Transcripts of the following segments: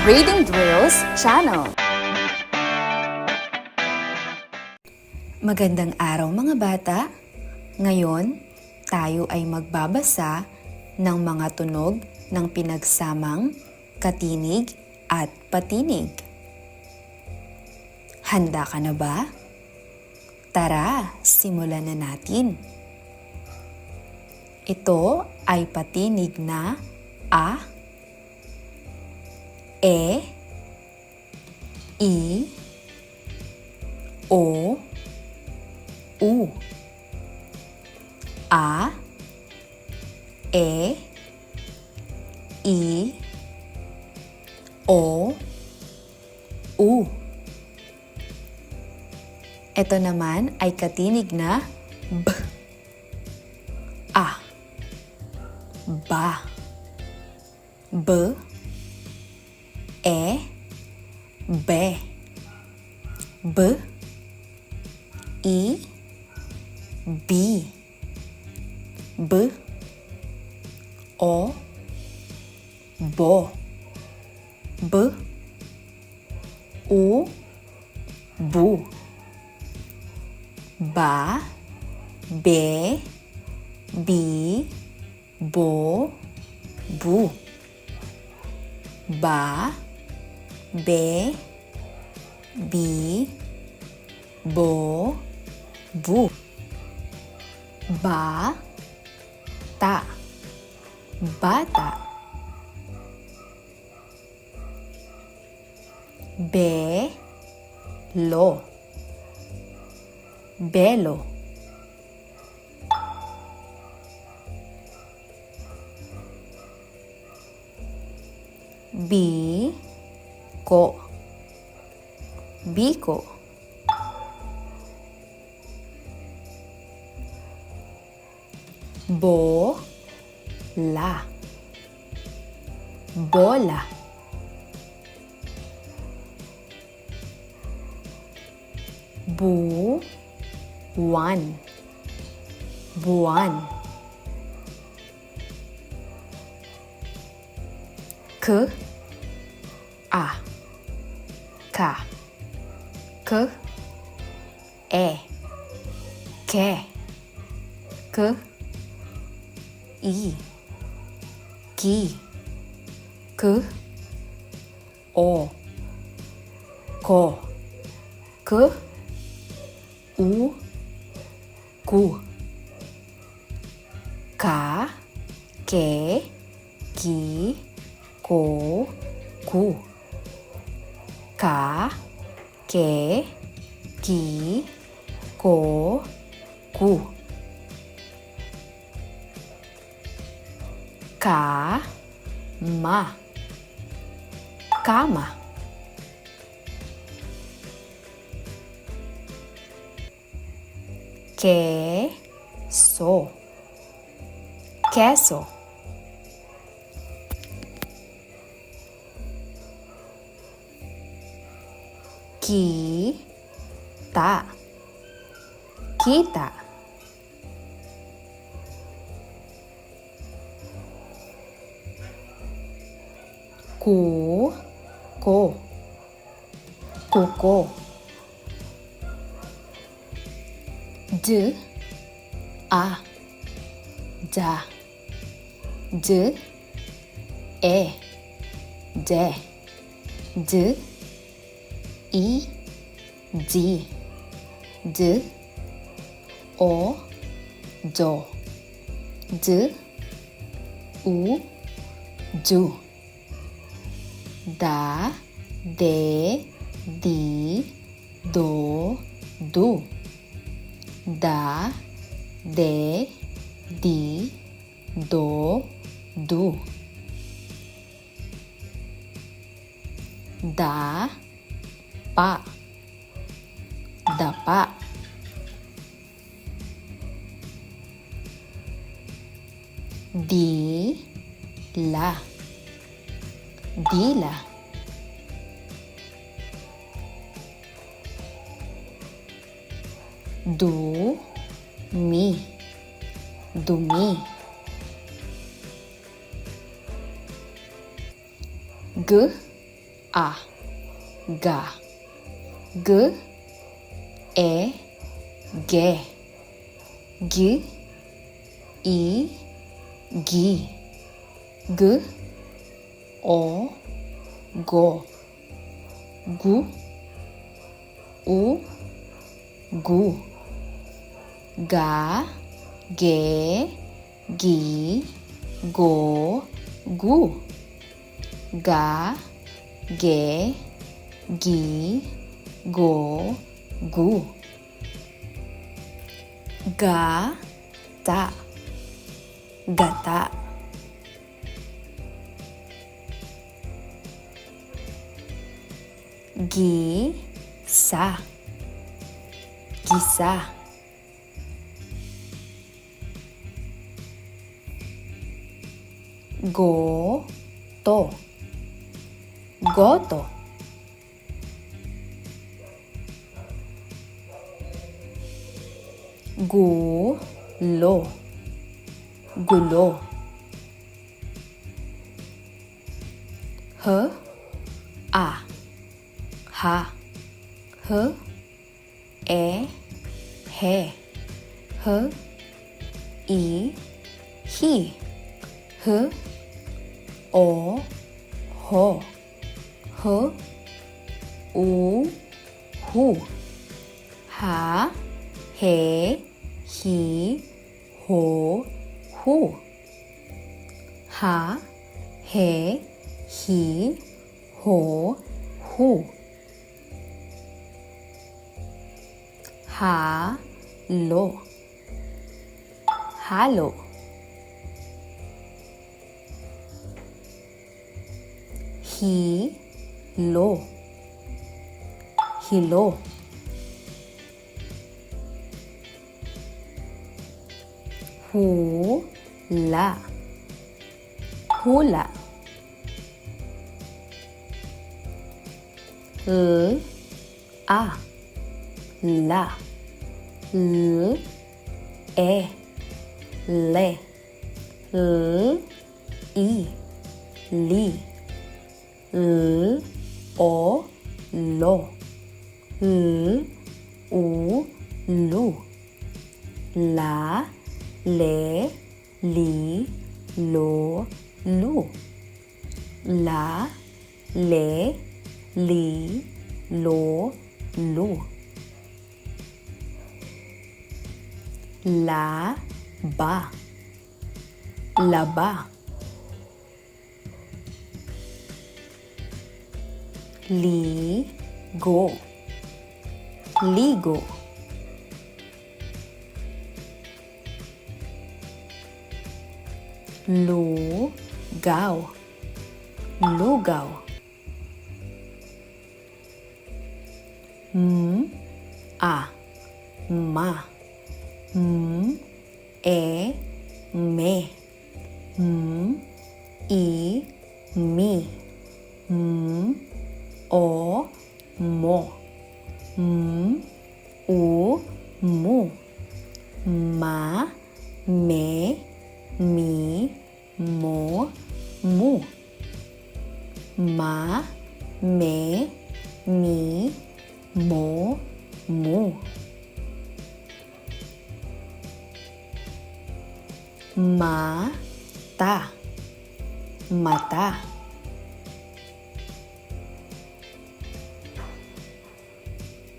Reading Drills Channel. Magandang araw mga bata. Ngayon, tayo ay magbabasa ng mga tunog ng pinagsamang katinig at patinig. Handa ka na ba? Tara, simulan na natin. Ito ay patinig na A, E, I, O, U. A, E, I, O, U. Ito naman ay katinig na Be, B, B, B, Bi, Bo, Bu, Ba, Ta, Bata, Be, Lo, Belo, Bi, Ko, Biko, Bo, La, Bola, Bu, Wan, Buwan, K, A, Ka, 그, 에, 개, 그, 이, 기, 그, 오, 고, 그, 우, 구, 가, 개, 기, 고, 구, 가, Ke, Ki, Ko, Ku. Ka, Ma, Kama. Ke, So, Queso. 기다. 기다. 고, 고, 고고, 드, 아, 자, 드, 에, 제, 드, Di, D, O, Do, D, U, Du. Da, de, di, do, du. Da, de, di, do, du. Da, pa, dapa. Di, la, dila. Du, mi, dumi. G, a ga g e ge g o go gu u gu. Ga ge gi go gu. Ga ge gi go. Gu. Ga. Ta. Gata gi. Sa. Gisa go. To. Goto gu lo gulo. H. A. Ha h. E. He h. I. Hi h. O. Ho h. U. Hu ha he hi ho who. ha he he, ho who. ha lo halo hi lo hilo hu la hula. L a la. L e le. L i li. L o lo l u lu la. Le li lo lu. La le li lo lu. La ba. La ba. Li go. Ligo lu gao m a. Ma m e. Me m i. Mi m o. Mo m u. Mu ma me mi mo. Mu. Ma. Me. Mi. Mo. Mu. Ma. Ta. Mata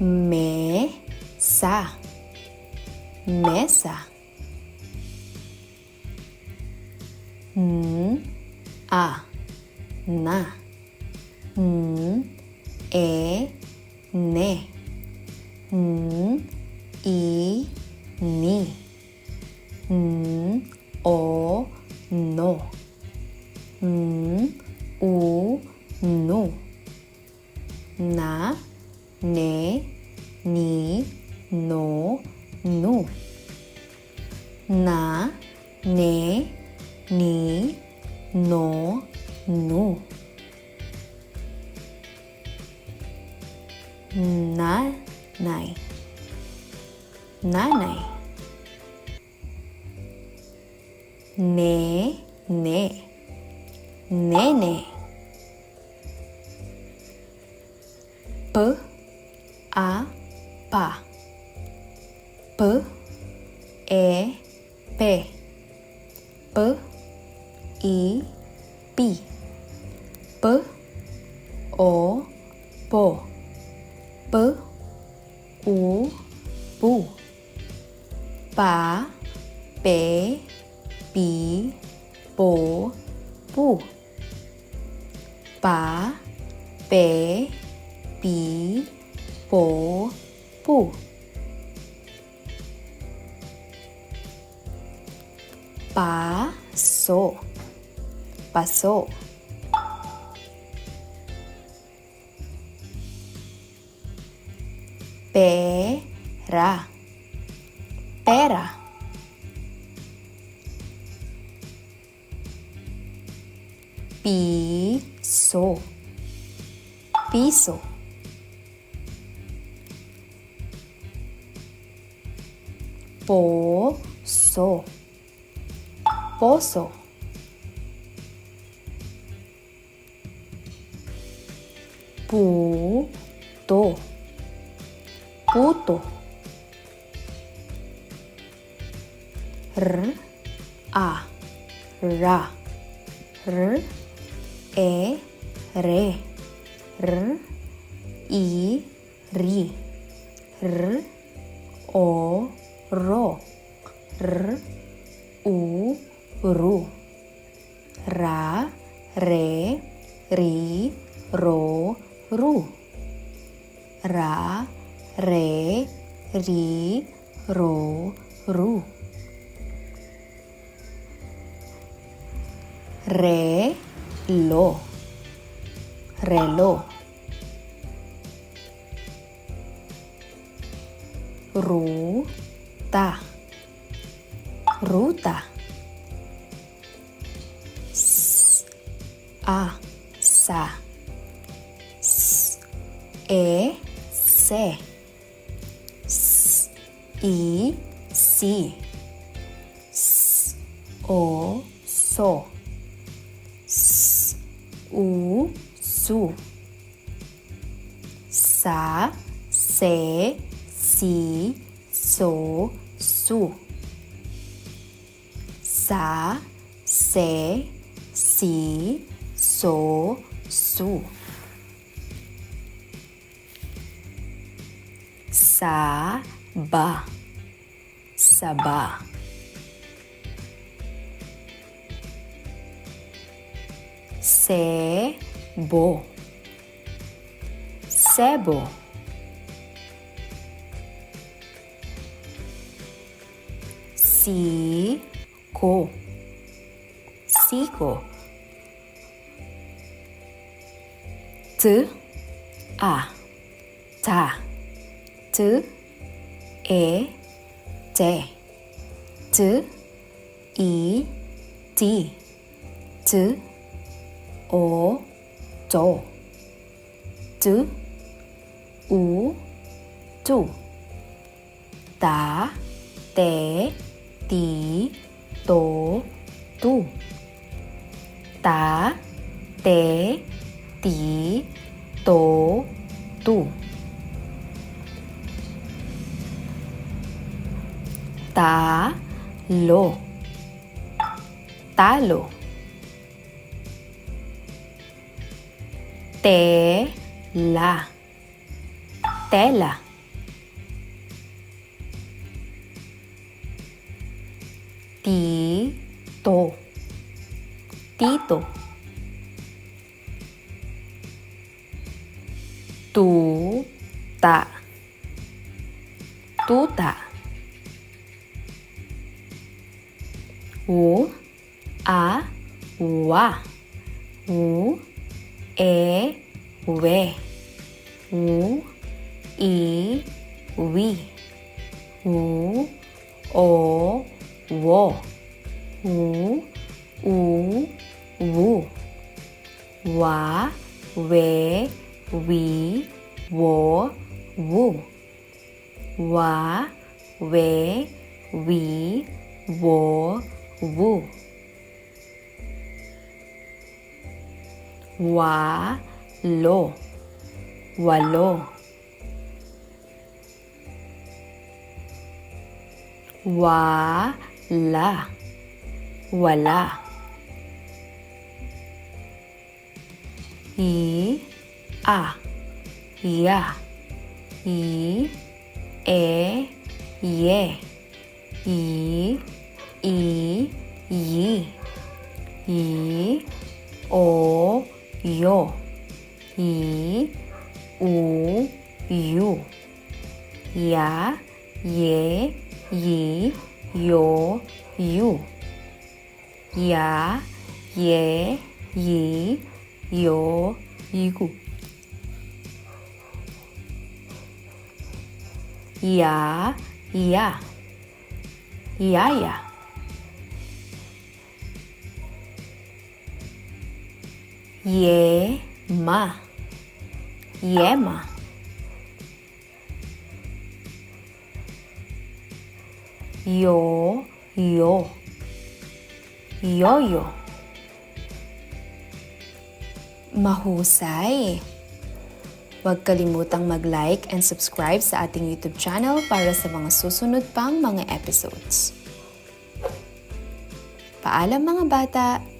mesa mesa 음, 아, 나, 음, 에, na nai. Nanay ne ne. Nene bu baby Pera. Pera. Piso. Piso. Pozo Pozo Puto куту. Р, а, ра, р, е, ре, р, і, рі, р, о, ро, р, у, ру. Ра, ре, рі, ро, ру. Ра, Re Ri Ro Ru. Re Lo. Reloj Ruta. Ruta. S A Sa. S E Se I Si S O So S U Su Sa Se Si So Su Sa Se Si So Su Sa Ba Saba Sebo. Sebo. Sico Sico T. A. Ta. T. E 제, 즈, 이, 지, 즈, 오, 조, 즈, 우, 조, 다, 때, 디, 도, 두, 다, 때, 디, 도, 두. Tá Lo Talo. Tela. Tela. Tito. Tito. Tuta. Tuta U A Ua U E We U I Wi U O Wo U U Wu Wa We Wi Wo Wu Wa We Wi Wo Wu Wa Lo walo. Wala, wala. I, a, ya. I, e, ye. I, 이, 이, 이, 오, 요, 이, 우, 유, 야, 예, 이, 요, 유, 야, 예, 이, 요, 이구. 이야, 이야, 이야야. Ma. Yema. Yo, yo. Yoyo. Mahusay! Huwag kalimutang mag-like and subscribe sa ating YouTube channel para sa mga susunod pang mga episodes. Paalam mga bata!